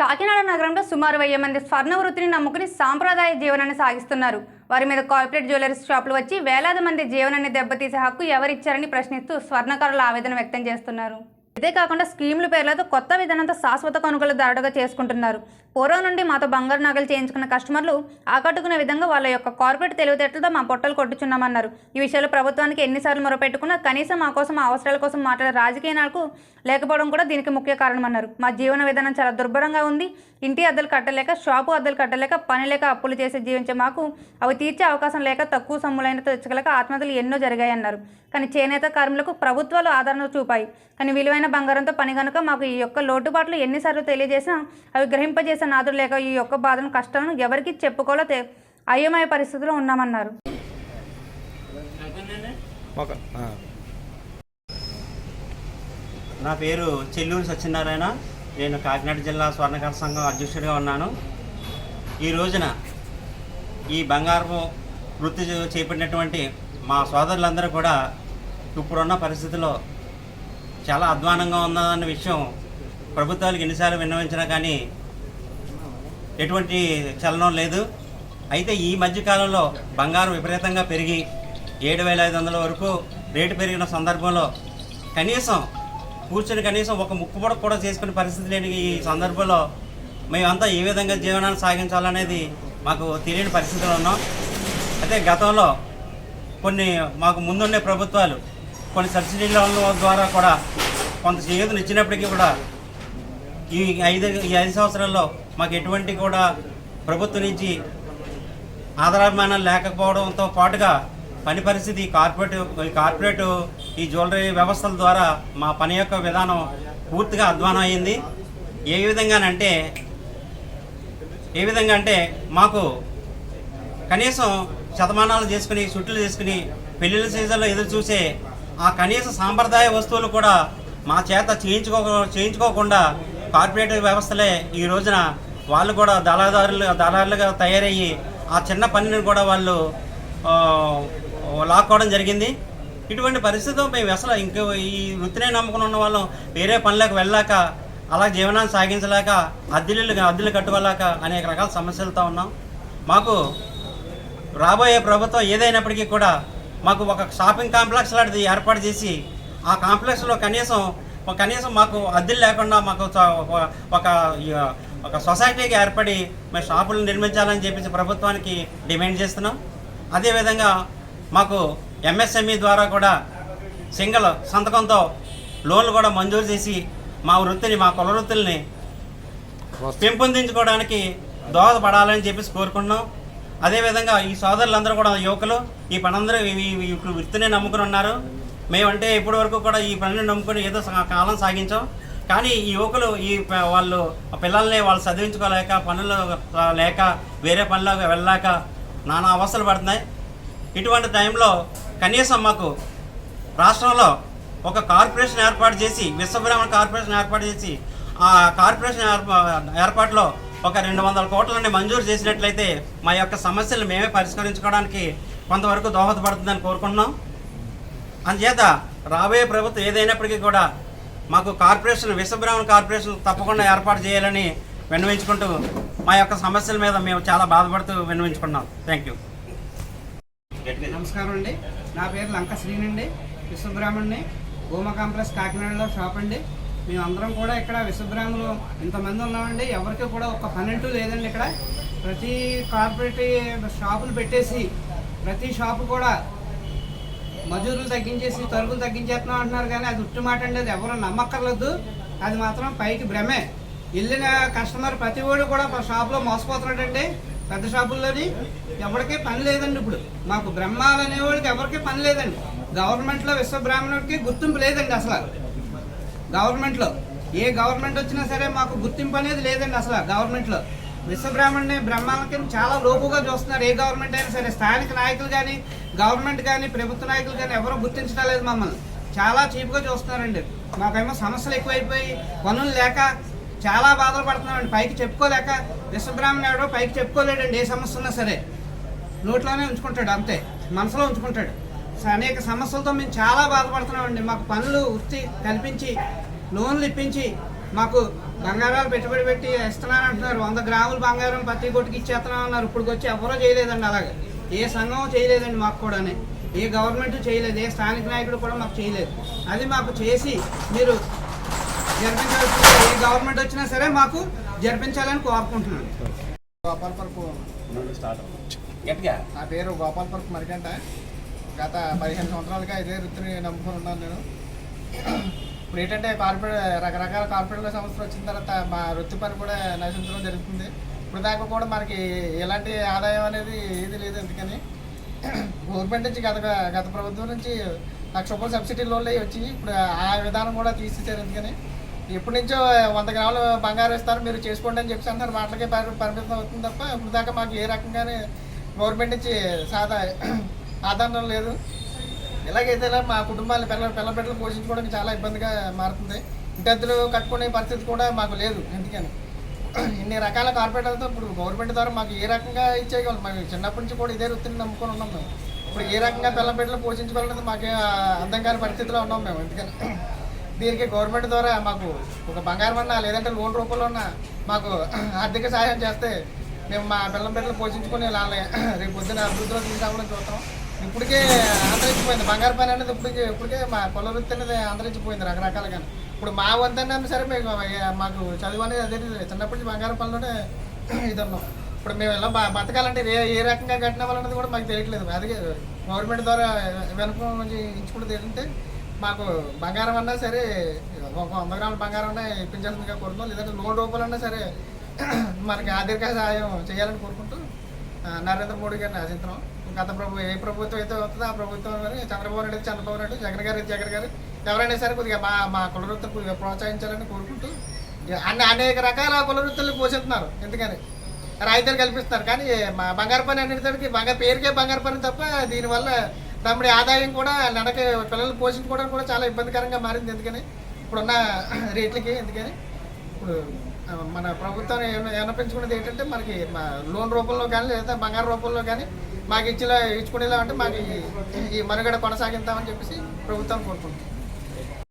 కాకినాడ నగరంలో సుమారు వెయ్యి మంది స్వర్ణ వృత్తిని నమ్ముకుని సాంప్రదాయ జీవనాన్ని సాగిస్తున్నారు. వారి మీద కార్పొరేట్ జ్యువెలరీస్ షాపులు వచ్చి వేలాది మంది జీవనాన్ని దెబ్బతీసే హక్కు ఎవరిచ్చారని ప్రశ్నిస్తూ స్వర్ణకారులు ఆవేదన వ్యక్తం చేస్తున్నారు. ఇదే కాకుండా స్కీముల పేర్లతో కొత్త విధానంతో శాశ్వత కొనుగోలు దారుడుగా చేసుకుంటున్నారు. పూర్వం నుండి మాతో బంగారు నగలు చేయించుకున్న కస్టమర్లు ఆకట్టుకునే విధంగా వాళ్ళ యొక్క కార్పొరేట్ తెలివితేటలతో మా పొట్టలు కొట్టుచున్నామన్నారు. ఈ విషయాలు ప్రభుత్వానికి ఎన్నిసార్లు మొరపెట్టుకున్నా కనీసం మా కోసం మా అవసరాల కోసం మాట్లాడే రాజకీయ నాకు లేకపోవడం కూడా దీనికి ముఖ్య కారణమన్నారు. మా జీవన విధానం చాలా దుర్భరంగా ఉంది. ఇంటి అద్దెలు కట్టలేక షాపు అద్దెలు కట్టలేక పని లేక అప్పులు చేసి జీవించే మాకు అవి తీర్చే అవకాశం లేక తక్కువ సొమ్ములైన తెచ్చగలేక ఆత్మహత్యలు ఎన్నో జరిగాయన్నారు. కానీ చేనేత కార్మికులకు ప్రభుత్వాలు ఆదరణ చూపాయి. కానీ విలువైన బంగారంతో పని కనుక మాకు ఈ యొక్క లోటుపాట్లు ఎన్నిసార్లు తెలియజేసినా అవి గ్రహింపజేసే నాదుడు లేక ఈ యొక్క బాధను కష్టాలను ఎవరికి చెప్పుకోలేతే అయోమయ పరిస్థితిలో ఉన్నామన్నారు. నా పేరు చెల్లూరు సత్యనారాయణ. నేను కాకినాడ జిల్లా స్వర్ణకార సంఘం అధ్యక్షుడిగా ఉన్నాను. ఈ రోజున ఈ బంగారపు వృత్తి చేపట్టినటువంటి మా సోదరులందరూ కూడా ఇప్పుడున్న పరిస్థితిలో చాలా అధ్వానంగా ఉన్నదన్న విషయం ప్రభుత్వాలకు ఎన్నిసార్లు విన్నవించినా కానీ ఎటువంటి చలనం లేదు. అయితే ఈ మధ్యకాలంలో బంగారం విపరీతంగా పెరిగి ఏడు వేల ఐదు వందల వరకు రేటు పెరిగిన సందర్భంలో కనీసం కూర్చొని కనీసం ఒక ముక్కుపొడ కూడా చేసుకునే పరిస్థితి లేని ఈ సందర్భంలో మేమంతా ఏ విధంగా జీవనాన్ని సాగించాలనేది మాకు తెలియని పరిస్థితులు ఉన్నాం. అయితే గతంలో కొన్ని మాకు ముందుండే ప్రభుత్వాలు కొన్ని సబ్సిడీల ద్వారా కూడా కొంత చేయూతను ఇచ్చినప్పటికీ కూడా ఈ ఐదు ఈ ఐదు సంవత్సరాల్లో మాకు ఎటువంటి కూడా ప్రభుత్వం నుంచి ఆధారమానం లేకపోవడంతో పాటుగా పని పరిస్థితి కార్పొరేట్ ఈ కార్పొరేట్ ఈ జ్యువెలరీ వ్యవస్థల ద్వారా మా పని యొక్క విధానం పూర్తిగా అధ్వానం అయింది. ఏ విధంగానంటే ఏ విధంగా అంటే మాకు కనీసం శతమానాలు చేసుకుని చుట్లు చేసుకుని పెళ్ళిళ్ళ సీజన్లో ఎదురు చూసే ఆ కనీస సాంప్రదాయ వస్తువులు కూడా మా చేత చేయించుకో చేయించుకోకుండా కార్పొరేట్ వ్యవస్థలే ఈ రోజున వాళ్ళు కూడా దళాదారులు దళారులుగా తయారయ్యి ఆ చిన్న పనిని కూడా వాళ్ళు లాక్కోవడం జరిగింది. ఇటువంటి పరిస్థితిలో మేము అసలు ఇంకో ఈ వృత్తినే నమ్ముకుని ఉన్న వాళ్ళం. వేరే పనులకు వెళ్ళాక అలా జీవనాన్ని సాగించలేక అద్దెలు అద్దెలు కట్టుకోలేక అనేక రకాల సమస్యలతో ఉన్నాం. మాకు రాబోయే ప్రభుత్వం ఏదైనప్పటికీ కూడా మాకు ఒక షాపింగ్ కాంప్లెక్స్ లాంటిది ఏర్పాటు చేసి ఆ కాంప్లెక్స్లో కనీసం కనీసం మాకు అద్దెలు లేకుండా మాకు ఒక- ఒక సొసైటీకి ఏర్పడి మేము షాపులు నిర్మించాలని చెప్పేసి ప్రభుత్వానికి డిమాండ్ చేస్తున్నాం. అదేవిధంగా మాకు ఎంఎస్ఎంఈ ద్వారా కూడా సింగిల్ సంతకంతో లోన్లు కూడా మంజూరు చేసి మా వృత్తిని మా కుల వృత్తుల్ని పెంపొందించుకోవడానికి దోహదపడాలని చెప్పేసి కోరుకున్నాం అదేవిధంగా ఈ సోదరులందరూ కూడా యువకులు ఈ పనందరూ ఇప్పుడు వృత్తినే నమ్ముకుని ఉన్నారు. మేమంటే ఇప్పటి వరకు కూడా ఈ పనిని నమ్ముకుని ఏదో సా- కాలం సాగించాం. కానీ ఈ యువకులు ఈ వాళ్ళు పిల్లల్ని వాళ్ళు చదివించుకోలేక పనులు లేక వేరే పనులకు వెళ్ళాక నానా అవస్థలు పడుతున్నాయి. ఇటువంటి టైంలో కనీసం మాకు రాష్ట్రంలో ఒక కార్పొరేషన్ ఏర్పాటు చేసి విశ్వబ్రహ్మణ కార్పొరేషన్ ఏర్పాటు చేసి ఆ కార్పొరేషన్ ఏర్పా- ఏర్పాటులో ఒక రెండు వందల కోట్లని మంజూరు చేసినట్లయితే మా యొక్క సమస్యలు మేమే పరిష్కరించుకోవడానికి కొంతవరకు దోహదపడుతుందని కోరుకుంటున్నాం. అందుచేత రాబోయే ప్రభుత్వం ఏదైనప్పటికీ కూడా మాకు కార్పొరేషన్ విశ్వబ్రాహ్మణ కార్పొరేషన్ తప్పకుండా ఏర్పాటు చేయాలని విన్నవించుకుంటూ మా యొక్క సమస్యల మీద మేము చాలా బాధపడుతూ విన్నవించుకున్నాం. థ్యాంక్ యూ నమస్కారం అండి. నా పేరు లంక శ్రీనండి. విశ్వబ్రాహ్మణ్ణి. భూమా కాంప్లెక్స్ కాకినాడలో షాప్ అండి. మేమందరం కూడా ఇక్కడ విశ్వబ్రాహ్మణులు ఇంతమంది ఉన్నామండి. ఎవరికి కూడా ఒక పన్నెండు లేదండి ఇక్కడ. ప్రతి కార్పొరేట్ షాపులు పెట్టేసి ప్రతి షాపు కూడా మజూరులు తగ్గించేసి తరుగులు తగ్గించేస్తున్నాం అంటున్నారు కానీ అది ఉట్టి మాట అండి. అది ఎవరు నమ్మక్కర్లేదు. అది మాత్రం పైకి భ్రమే. వెళ్ళిన కస్టమర్ ప్రతి వాడు కూడా షాప్లో మోసపోతున్నాడండి. పెద్ద షాపుల్లోని ఎవరికీ పని లేదండి ఇప్పుడు. మాకు బ్రహ్మాలు అనేవాడికి ఎవరికీ పని లేదండి. గవర్నమెంట్లో విశ్వబ్రాహ్మణుడికి గుర్తింపు లేదండి అసలు. గవర్నమెంట్లో. ఏ గవర్నమెంట్ వచ్చినా సరే మాకు గుర్తింపు అనేది లేదండి అసలు గవర్నమెంట్లో. విశ్వబ్రాహ్మణ్ని బ్రహ్మాలకి చాలా లోపుగా చూస్తున్నారు. ఏ గవర్నమెంట్ అయినా సరే స్థానిక నాయకులు కానీ గవర్నమెంట్ కానీ ప్రభుత్వ నాయకులు కానీ ఎవరూ గుర్తించడం లేదు మమ్మల్ని. చాలా చీప్గా చూస్తున్నారండి. మాకేమో సమస్యలు ఎక్కువైపోయి పనులు లేక చాలా బాధలు పడుతున్నామండి. పైకి చెప్పుకోలేక విశ్వబ్రాహ్మణ్ ఎవడో పైకి చెప్పుకోలేడండి ఏ సమస్య ఉన్నా సరే. నోట్లోనే ఉంచుకుంటాడు అంతే. మనసులో ఉంచుకుంటాడు. అనేక సమస్యలతో మేము చాలా బాధపడుతున్నామండి. మాకు పనులు వృత్తి కల్పించి లోన్లు ఇప్పించి మాకు బంగారాలు పెట్టుబడి పెట్టి ఇస్తున్నాను అంటున్నారు వంద గ్రాములు బంగారం ప్రతి కొట్టుకి ఇచ్చేస్తున్నాం అన్నారు ఇప్పుడు వచ్చి ఎవరో చేయలేదండి అలాగే. ఏ సంఘం చేయలేదండి మాకు కూడానే. ఏ గవర్నమెంట్ చేయలేదు. ఏ స్థానిక నాయకుడు కూడా మాకు చేయలేదు. అది మాకు చేసి మీరు జరిపించాల్సింది ఏ గవర్నమెంట్ వచ్చినా సరే మాకు జరిపించాలని కోరుకుంటున్నాను. గోపాల్పర్పు. గట్టిగా నా పేరు గోపాల్పర్పు మరికంట గత పదిహేను సంవత్సరాలుగా ఇదే వృత్తిని నమ్ముకొని ఉన్నాను నేను. ఇప్పుడు ఏంటంటే కార్పొరేట్ రకరకాల కార్పొరేట్ సంస్థలు వచ్చిన తర్వాత మా వృత్తి పని కూడా నశించడం జరుగుతుంది. ఇప్పుడు దాకా కూడా మనకి ఎలాంటి ఆదాయం అనేది ఏది లేదు ఎందుకని గవర్నమెంట్ నుంచి గత గత ప్రభుత్వం నుంచి లక్ష రూపాయలు సబ్సిడీ లోన్లు అవి వచ్చి ఇప్పుడు ఆ విధానం కూడా తీసేసారు ఎందుకని ఎప్పటి నుంచో వంద గ్రాములు బంగారం ఇస్తారు మీరు చేసుకోండి అని చెప్పి అంటారు వాటికే పరిమితం అవుతుంది తప్ప ఇప్పుడు దాకా మాకు ఏ రకంగానే గవర్నమెంట్ నుంచి సాదా ఆధారం లేదు. ఇలాగైతే ఇలా మా కుటుంబాన్ని పిల్ల పిల్ల బిడ్డలు పోషించుకోవడానికి చాలా ఇబ్బందిగా మారుతుంది. ఇంటద్దులు కట్టుకునే పరిస్థితి కూడా మాకు లేదు ఎందుకని? ఇన్ని రకాల కార్పొరేటర్లతో ఇప్పుడు గవర్నమెంట్ ద్వారా మాకు ఏ రకంగా ఇచ్చేయగలం? మేము చిన్నప్పటి నుంచి కూడా ఇదే వృత్తిని నమ్ముకొని ఉన్నాం మేము. ఇప్పుడు ఏ రకంగా పిల్ల బిడ్డలు పోషించుకోవాలనేది మాకు అందం కాని పరిస్థితిలో ఉన్నాం మేము ఎందుకని? దీనికి గవర్నమెంట్ ద్వారా మాకు ఒక బంగారం అన్నా లేదంటే లోన్ రూపంలో ఉన్న మాకు ఆర్థిక సహాయం చేస్తే మేము మా పిల్లల బిడ్డలు పోషించుకొని వాళ్ళని రేపు పొద్దున అభివృద్ధిలో తీసుకురావడం చూస్తాం ఇప్పటికే అంతరించిపోయింది. బంగారు పని అనేది ఇప్పటికే ఇప్పటికే మా కుల వృత్తి అనేది అంతరించిపోయింది రకరకాలుగా ఇప్పుడు మా వంతైనా సరే మేము మాకు చదువు అనేది అదే చిన్నప్పటి నుంచి బంగారు పనిలోనే ఇది ఉన్నాం. ఇప్పుడు మేము ఎలా బతకాలంటే ఏ ఏ రకంగా కట్టిన వాళ్ళనేది కూడా మాకు తెలియట్లేదు. అదే గవర్నమెంట్ ద్వారా వెనుక నుంచి ఇచ్చుకుంటే ఏంటంటే మాకు బంగారం అన్నా సరే ఒక వంద గ్రాముల బంగారం అన్నా ఇప్పించాల్సిందిగా కోరుతున్నాం. లేదంటే లోన్ రూపాయలన్నా సరే మనకి ఆర్థిక సహాయం చేయాలని కోరుకుంటూ నరేంద్ర మోడీ గారిని ఆశిస్తున్నాం. గత ప్రభు ఏ ప్రభుత్వం అయితే వస్తుందో ఆ ప్రభుత్వం చంద్రబాబు నాయుడు చంద్రబాబు నాయుడు జగన్ గారు జగన్ గారు ఎవరైనా సరే కొద్దిగా మా మా కులవృత్తులు కొద్దిగా ప్రోత్సహించాలని కోరుకుంటూ అన్ని అనేక రకాల కులవృత్తులు పోషిస్తున్నారు. ఎందుకని? రాయితీలు కల్పిస్తున్నారు. కానీ మా బంగారు పని అనేసరికి బంగారు పేరుకే బంగారు పని తప్ప దీనివల్ల తమ్ముడి ఆదాయం కూడా నడక పిల్లలు పోషించుకోవడానికి కూడా చాలా ఇబ్బందికరంగా మారింది. ఎందుకని? ఇప్పుడున్న రేట్లకి ఎందుకని? ఇప్పుడు మన ప్రభుత్వం విన్నపించుకున్నది ఏంటంటే మనకి లోన్ రూపంలో కానీ లేదా బంగారు రూపంలో కానీ మాకు ఇచ్చేలా ఇచ్చుకునేలా అంటే మాకు ఈ- ఈ మనుగడ కొనసాగిద్దామని చెప్పేసి ప్రభుత్వం కోరుకుంటుంది